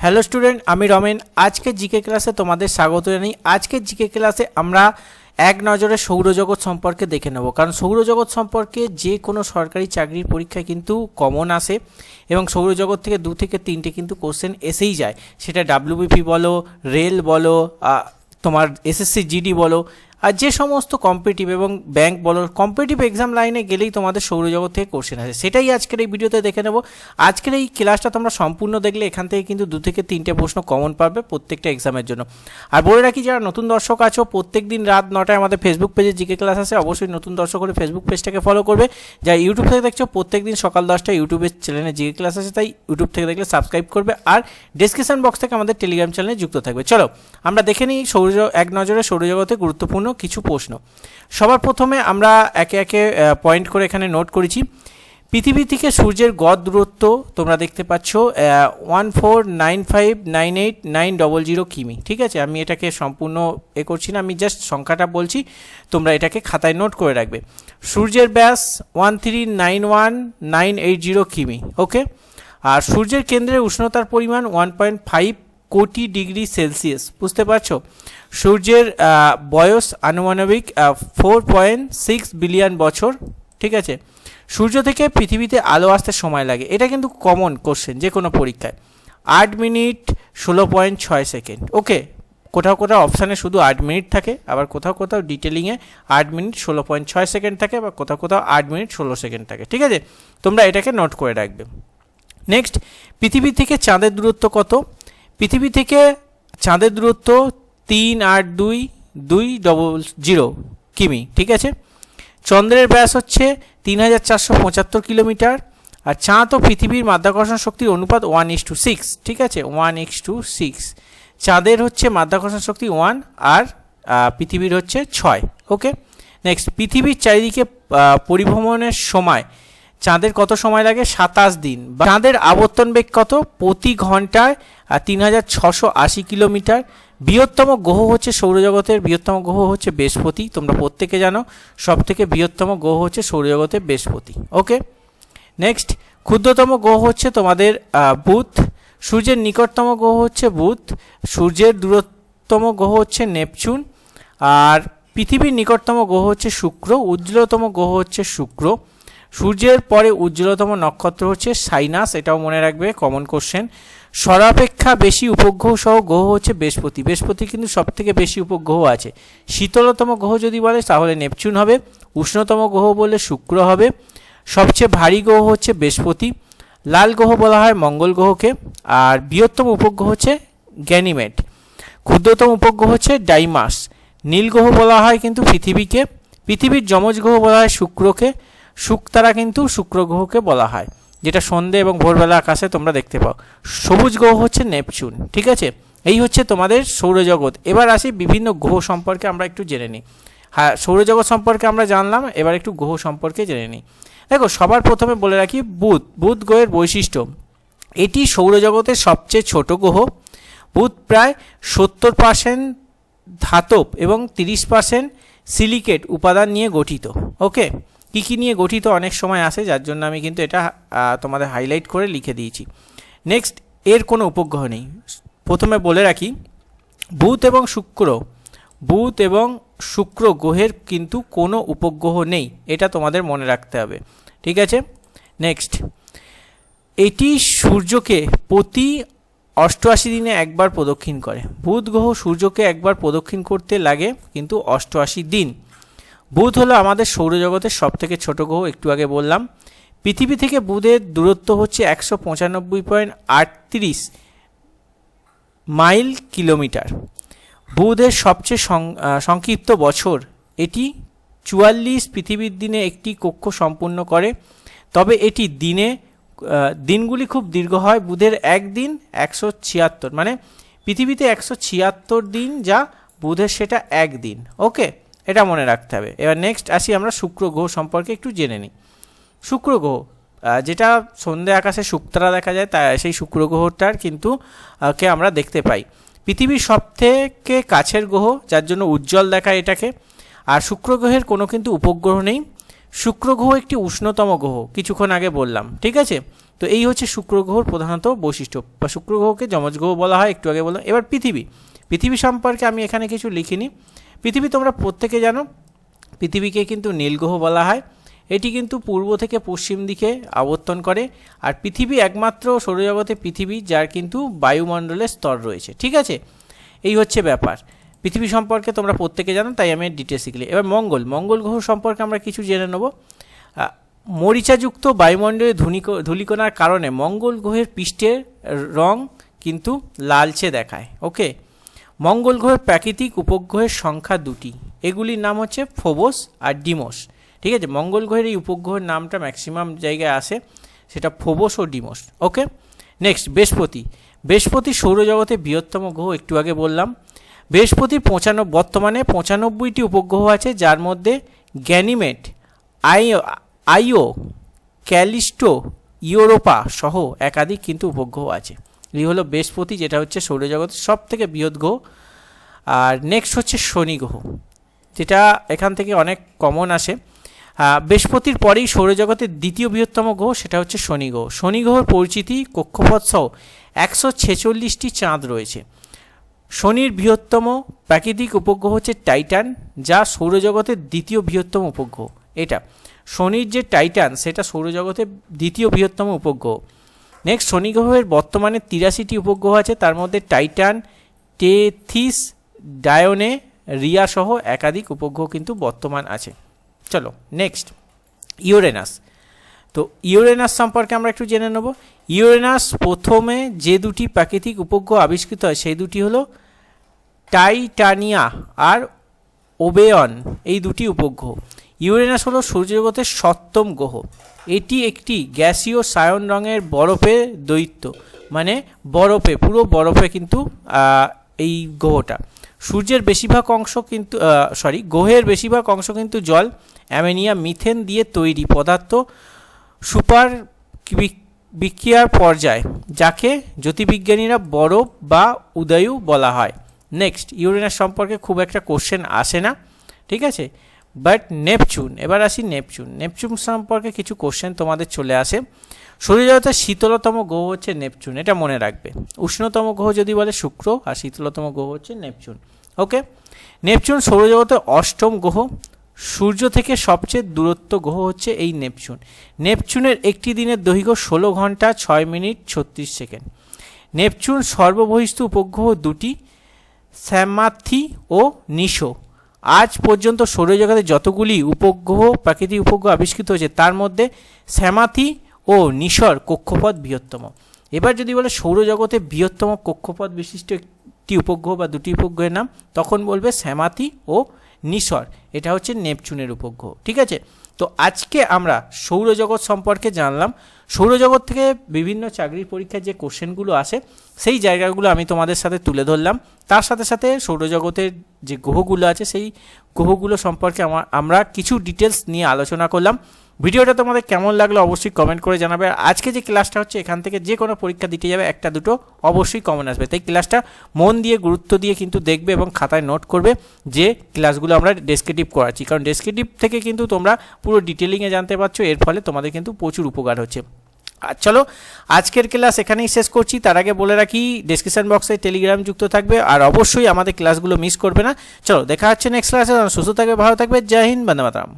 Hello student আমি রমেন। আজকের GK ক্লাসে তোমাদের স্বাগত জানাই। আজকের জিকে ক্লাসে আমরা এক নজরে সৌরজগৎ সম্পর্কে দেখে নেব। কারণ সৌরজগৎ সম্পর্কে যে কোনো সরকারি চাকরির পরীক্ষায় কিন্তু কমন আসে এবং সৌরজগৎ থেকে দু থেকে তিনটে কিন্তু কোশ্চেন এসেই যায়। সেটা ডাব্লিউবিপি বলো রেল বলো তোমার এসএসসি জিডি বলো আর যে সমস্ত কম্পিটিভ এবং ব্যাংক বলো কম্পিটিভ এক্সাম লাইনে গেলেই তোমাদের সৌরজগৎ থেকে কোশ্চেন আসে। সেটাই আজকের এই ভিডিওতে দেখে নেব। আজকের এই ক্লাসটা তোমরা সম্পূর্ণ দেখলে এখান থেকে কিন্তু দু থেকে তিনটে প্রশ্ন কমন পাবে প্রত্যেকটা এক্সামের জন্য। আর বলে রাখি, যারা নতুন দর্শক আছো প্রত্যেক দিন রাত নটায় আমাদের ফেসবুক পেজে জিকে ক্লাস আছে অবশ্যই নতুন দর্শক করে ফেসবুক পেজটাকে ফলো করবে। যারা ইউটিউব থেকে দেখছ প্রত্যেক দিন সকাল দশটায় ইউটিউবের চ্যানেলে জিকে ক্লাস আছে তাই ইউটিউব থেকে দেখলে সাবস্ক্রাইব করবে। আর ডিসক্রিপশন বক্স থেকে আমাদের টেলিগ্রাম চ্যানেলে যুক্ত থাকবে। চলো, আমরা দেখে নিই সৌর এক নজরে সৌরজগতে গুরুত্বপূর্ণ কিছু প্রশ্ন। সবার প্রথমে আমরা একে একে পয়েন্ট করে এখানে নোট করেছি। পৃথিবী থেকে সূর্যের গড় দূরত্ব তোমরা দেখতে পাচ্ছ one four nine five nine eight nine double zero কিমি। ঠিক আছে? আমি এটাকে সম্পূর্ণ এ করছি না, আমি জাস্ট সংখ্যাটা বলছি, তোমরা এটাকে খাতায় নোট করে রাখবে। সূর্যের ব্যাস one three nine one nine eight zero কিমি ওকে আর সূর্যের কেন্দ্রের উষ্ণতার পরিমাণ ওয়ান পয়েন্ট ফাইভ কোটি ডিগ্রি সেলসিয়াস, বুঝতে পারছ? সূর্যের বয়স আনুমানবিক ফোর পয়েন্ট সিক্স বিলিয়ন বছর, ঠিক আছে? সূর্য থেকে পৃথিবীতে আলো আসতে সময় লাগে। এটা কিন্তু কমন কোশ্চেন যে কোনো পরীক্ষায়। আট মিনিট ষোলো পয়েন্ট ছয় সেকেন্ড ওকে কোথাও কোথাও অপশানে শুধু আট মিনিট থাকে, আবার কোথাও কোথাও ডিটেলিংয়ে আট মিনিট ষোলো পয়েন্ট ছয় সেকেন্ড থাকে বা কোথাও কোথাও আট মিনিট ষোলো সেকেন্ড থাকে, ঠিক আছে? তোমরা এটাকে নোট করে রাখবে। নেক্সট পৃথিবী থেকে চাঁদের দূরত্ব কত? পৃথিবী থেকে চাঁদের দূরত্ব তিন আট দুই দুই ডবল জিরো কিমি, ঠিক আছে? চন্দ্রের ব্যাস হচ্ছে তিন হাজার চারশো পঁচাত্তর কিলোমিটার, আর চাঁদ ও পৃথিবীর মাধ্যাকর্ষণ শক্তির অনুপাত ওয়ান ইস টু সিক্স ঠিক আছে? ওয়ান ইক্স টু সিক্স চাঁদের হচ্ছে মাধ্যাকর্ষণ শক্তি ওয়ান আর পৃথিবীর হচ্ছে ছয় ওকে নেক্সট পৃথিবীর চারিদিকে পরিভ্রমণের সময় চাঁদের কত সময় লাগে? সাতাশ দিন। চাঁদের আবর্তন বেগ কত? প্রতি ঘন্টায় তিন হাজার ছশো আশি কিলোমিটার। বৃহত্তম গ্রহ হচ্ছে সৌরজগতের, বৃহত্তম গ্রহ হচ্ছে বৃহস্পতি। তোমরা প্রত্যেকে জানো সব থেকে বৃহত্তম গ্রহ হচ্ছে সৌরজগতের বৃহস্পতি। ওকে? নেক্সট, ক্ষুদ্রতম গ্রহ হচ্ছে তোমাদের বুধ। সূর্যের নিকটতম গ্রহ হচ্ছে বুধ। সূর্যের দূরতম গ্রহ হচ্ছে নেপচুন। আর পৃথিবীর নিকটতম গ্রহ হচ্ছে শুক্র। উজ্জ্বলতম গ্রহ হচ্ছে শুক্র। সূর্যের পরে উজ্জ্বলতম নক্ষত্র হচ্ছে সাইনাস, এটাও মনে রাখবে কমন কোশ্চেন সরাপেক্ষা বেশি উপগ্রহ সহ গ্রহ হচ্ছে বৃহস্পতি। বৃহস্পতি কিন্তু সব থেকে বেশি উপগ্রহ আছে। শীতলতম গ্রহ যদি বলে, তাহলে নেপচুন হবে। উষ্ণতম গ্রহ বলে শুক্র হবে। সবচেয়ে ভারী গ্রহ হচ্ছে বৃহস্পতি। লাল গ্রহ বলা হয় মঙ্গল গ্রহকে। আর বৃহত্তম উপগ্রহ হচ্ছে গ্যানিমেট। ক্ষুদ্রতম উপগ্রহ হচ্ছে ডাইমাস। নীল গ্রহ বলা হয় কিন্তু পৃথিবীকে। পৃথিবীর যমজ গ্রহ বলা হয় শুক্রকে। শুকতারা কিন্তু শুক্র গ্রহকে বলা হয়, যেটা সন্ধে এবং ভোরবেলা আকাশে তোমরা দেখতে পাও। সবুজ গ্রহ হচ্ছে নেপচুন, ঠিক আছে? এই হচ্ছে তোমাদের সৌরজগৎ। এবার আসি বিভিন্ন গ্রহ সম্পর্কে আমরা একটু জেনে নিই। হ্যাঁ সৌরজগৎ সম্পর্কে আমরা জানলাম, এবার একটু গ্রহ সম্পর্কে জেনে নিই। দেখো, সবার প্রথমে বলে রাখি বুধ। বুধ গ্রহের বৈশিষ্ট্য, এটি সৌরজগতের সবচেয়ে ছোট গ্রহ। বুধ প্রায় সত্তর পার্সেন্ট ধাতব এবং তিরিশ পার্সেন্ট সিলিকেট উপাদান নিয়ে গঠিত, ওকে? কী কী নিয়ে গঠিত অনেক সময় আসে যার জন্য আমি কিন্তু এটা তোমাদের হাইলাইট করে লিখে দিয়েছি। নেক্সট এর কোনো উপগ্রহ নেই। প্রথমে বলে রাখি বুধ এবং শুক্র বুধ এবং শুক্র গ্রহের কিন্তু কোনো উপগ্রহ নেই, এটা তোমাদের মনে রাখতে হবে। ঠিক আছে? নেক্সট এটি সূর্যকে প্রতি অষ্টআশি দিনে একবার প্রদক্ষিণ করে। বুধ গ্রহ সূর্যকে একবার প্রদক্ষিণ করতে লাগে, কিন্তু অষ্টআশি দিন। বুধ হলো আমাদের সৌরজগতের সব থেকে ছোট গ্রহ, একটু আগে বললাম। পৃথিবী থেকে বুধের দূরত্ব হচ্ছে একশো পঁচানব্বই পয়েন্ট আটত্রিশ মাইল কিলোমিটার। বুধের সবচেয়ে সংক্ষিপ্ত বছর, এটি চুয়াল্লিশ পৃথিবীর দিনে একটি কক্ষ সম্পূর্ণ করে। তবে এটি দিনে দিনগুলি খুব দীর্ঘ হয়। বুধের একদিন একশো ছিয়াত্তর মানে পৃথিবীতে একশো ছিয়াত্তর দিন, যা বুধের সেটা একদিন। ওকে? এটা মনে রাখতে হবে। এবার নেক্সট আসি আমরা শুক্র গ্রহ সম্পর্কে একটু জেনে নিই। শুক্র গ্রহ যেটা সন্ধে আকাশে শুক্তারা দেখা যায়, তা সেই শুক্র গ্রহটার কিন্তু কে আমরা দেখতে পাই। পৃথিবীর সব থেকে কাছের গ্রহ, যার জন্য উজ্জ্বল দেখায় এটাকে। আর শুক্র গ্রহের কোনো কিন্তু উপগ্রহ নেই। শুক্র গ্রহ একটি উষ্ণতম গ্রহ, কিছুক্ষণ আগে বললাম, ঠিক আছে? তো এই হচ্ছে শুক্র গ্রহর প্রধানত বৈশিষ্ট্য। বা শুক্র গ্রহকে যমজ গ্রহ বলা হয়, একটু আগে বললাম। এবার পৃথিবী। পৃথিবী সম্পর্কে আমি এখানে কিছু লিখিনি। পৃথিবী তোমরা প্রত্যেকে জানো, পৃথিবীকে কিন্তু নীলগ্রহ বলা হয়। এটি কিন্তু পূর্ব থেকে পশ্চিম দিকে আবর্তন করে, আর পৃথিবী একমাত্র সৌরজগতে পৃথিবী যার কিন্তু বায়ুমণ্ডলের স্তর রয়েছে। ঠিক আছে? এই হচ্ছে ব্যাপার। পৃথিবী সম্পর্কে তোমরা প্রত্যেকে জানো, তাই আমি ডিটেলস শিখলি এবার মঙ্গল। মঙ্গল গ্রহ সম্পর্কে আমরা কিছু জেনে নেব। মরিচাযুক্ত বায়ুমণ্ডলে ধূলিক ধূলিকণার কারণে মঙ্গল গ্রহের পৃষ্ঠের রং কিন্তু লালচে দেখায়। ওকে মঙ্গল গ্রহের প্রাকৃতিক উপগ্রহের সংখ্যা দুটি। এগুলির নাম হচ্ছে ফোবোস আর ডিমোস। ঠিক আছে? মঙ্গল গ্রহের এই উপগ্রহের নামটা ম্যাক্সিমাম জায়গায় আসে সেটা ফোবোস ও ডিমোস। ওকে নেক্সট বৃহস্পতি। বৃহস্পতি সৌরজগতে বৃহত্তম গ্রহ, একটু আগে বললাম। বৃহস্পতির পঁচানো বর্তমানে পঁচানব্বইটি উপগ্রহ আছে, যার মধ্যে গ্যানিমেট, আইও আইও, ক্যালিস্টো, ইউরোপা সহ একাধিক কিন্তু উপগ্রহ আছে। এই হলো বৃহস্পতি, যেটা হচ্ছে সৌরজগতের সব থেকে বৃহৎ গ্রহ। আর নেক্সট হচ্ছে শনি গ্রহ, যেটা এখান থেকে অনেক কমন আসে। বৃহস্পতির পরেই সৌরজগতের দ্বিতীয় বৃহত্তম গ্রহ, সেটা হচ্ছে শনি গ্রহ। শনি গ্রহর পরিচিতি কক্ষপথ সহ একশো ছেচল্লিশটি চাঁদ রয়েছে। শনির বৃহত্তম প্রাকৃতিক উপগ্রহ হচ্ছে টাইটান, যা সৌরজগতের দ্বিতীয় বৃহত্তম উপগ্রহ। এটা, শনির যে টাইটান, সেটা সৌরজগতের দ্বিতীয় বৃহত্তম উপগ্রহ। নেক্সট শনি গ্রহের বর্তমানে তিরাশিটি উপগ্রহ আছে। তার মধ্যে টাইটান, টেথিস, ডায়োনে, রিয়া সহ একাধিক উপগ্রহ কিন্তু বর্তমান আছে। চলো নেক্সট ইউরেনাস। তো ইউরেনাস সম্পর্কে আমরা একটু জেনে নেব। ইউরেনাস প্রথমে যে দুটি প্রাকৃতিক উপগ্রহ আবিষ্কৃত হয়, সেই দুটি হলো টাইটানিয়া আর ওবেয়ন। এই দুটি উপগ্রহ। ইউরেনাস হলো সৌরজগতের সপ্তম গ্রহ। এটি একটি গ্যাসীয় সায়ন রঙের বরফে দৈত্য মানে বরফে, পুরো বরফে কিন্তু এই গ্রহটা। সূর্যের বেশিরভাগ অংশ কিন্তু সরি গ্রহের বেশিরভাগ অংশ কিন্তু জল, অ্যামেনিয়া, মিথেন দিয়ে তৈরি পদার্থ, সুপার বিক- বিক্রিয়ার পর্যায়, যাকে জ্যোতির্বিজ্ঞানীরা বরফ বা উদয়ু বলা হয়। নেক্সট ইউরেনাস সম্পর্কে খুব একটা কোশ্চেন আসে না, ঠিক আছে? বাট নেপচুন, এবার আসি নেপচুন। নেপচুন সম্পর্কে কিছু কোশ্চেন তোমাদের চলে আসে। সৌরজগতের শীতলতম গ্রহ হচ্ছে নেপচুন, এটা মনে রাখবে। উষ্ণতম গ্রহ যদি বলে শুক্র, আর শীতলতম গ্রহ হচ্ছে নেপচুন। ওকে নেপচুন সৌরজগতের অষ্টম গ্রহ, সূর্য থেকে সবচেয়ে দূরত্ব গ্রহ হচ্ছে এই নেপচুন। নেপচুনের একটি দিনের দৈর্ঘ্য ষোলো ঘণ্টা ছয় মিনিট ছত্রিশ সেকেন্ড। নেপচুন সর্ববহিষ্ঠ উপগ্রহ দুটি, স্যামাথি ও নিশো আজ পর্যন্ত সৌরজগতে যতগুলি উপগ্রহ, প্রাকৃতিক উপগ্রহ আবিষ্কৃত হয়েছে, তার মধ্যে স্যামাথি ও নিশর কক্ষপথ বৃহত্তম। এবার যদি বলে সৌরজগতে বৃহত্তম কক্ষপথ বিশিষ্ট একটি উপগ্রহ বা দুটি উপগ্রহের নাম, তখন বলবে স্যামাথি ও নিশর এটা হচ্ছে নেপচুনের উপগ্রহ, ঠিক আছে? তো আজকে আমরা সৌরজগৎ সম্পর্কে জানলাম। সৌরজগৎ থেকে বিভিন্ন চাকরির পরীক্ষার যে কোশ্চেনগুলো আসে, সেই জায়গাগুলো আমি তোমাদের সাথে তুলে ধরলাম। তার সাথে সাথে সৌরজগতের যে গ্রহগুলো আছে, সেই গ্রহগুলো সম্পর্কে আমার আমরা কিছু ডিটেলস নিয়ে আলোচনা করলাম। ভিডিওটা তোমাদের কেমন লাগল অবশ্যই কমেন্ট করে জানাবে। আজকে যে ক্লাসটা হচ্ছে, এখান থেকে যে কোনো পরীক্ষা দিতে যাবে, একটা দুটো অবশ্যই কমন আসবে। তাই ক্লাসটা মন দিয়ে, গুরুত্ব দিয়ে কিন্তু দেখবে এবং খাতায় নোট করবে যে ক্লাসগুলো আমরা ডেসক্রিপটিভ করাচ্ছি। কারণ ডেসক্রিপটিভ থেকে কিন্তু তোমরা পুরো ডিটেলিংয়ে জানতে পারছ, এর ফলে তোমাদের কিন্তু প্রচুর উপকার হচ্ছে। আর চলো, আজকের ক্লাস এখানেই শেষ করছি। তার আগে বলে রাখি ডিসক্রিপশন বক্সে টেলিগ্রাম যুক্ত থাকবে, আর অবশ্যই আমাদের ক্লাসগুলো মিস করবে না। চলো, দেখা হচ্ছে নেক্সট ক্লাসে সুস্থ থাকবে, ভালো থাকবে। জয় হিন্দ, বন্দে মাতরম।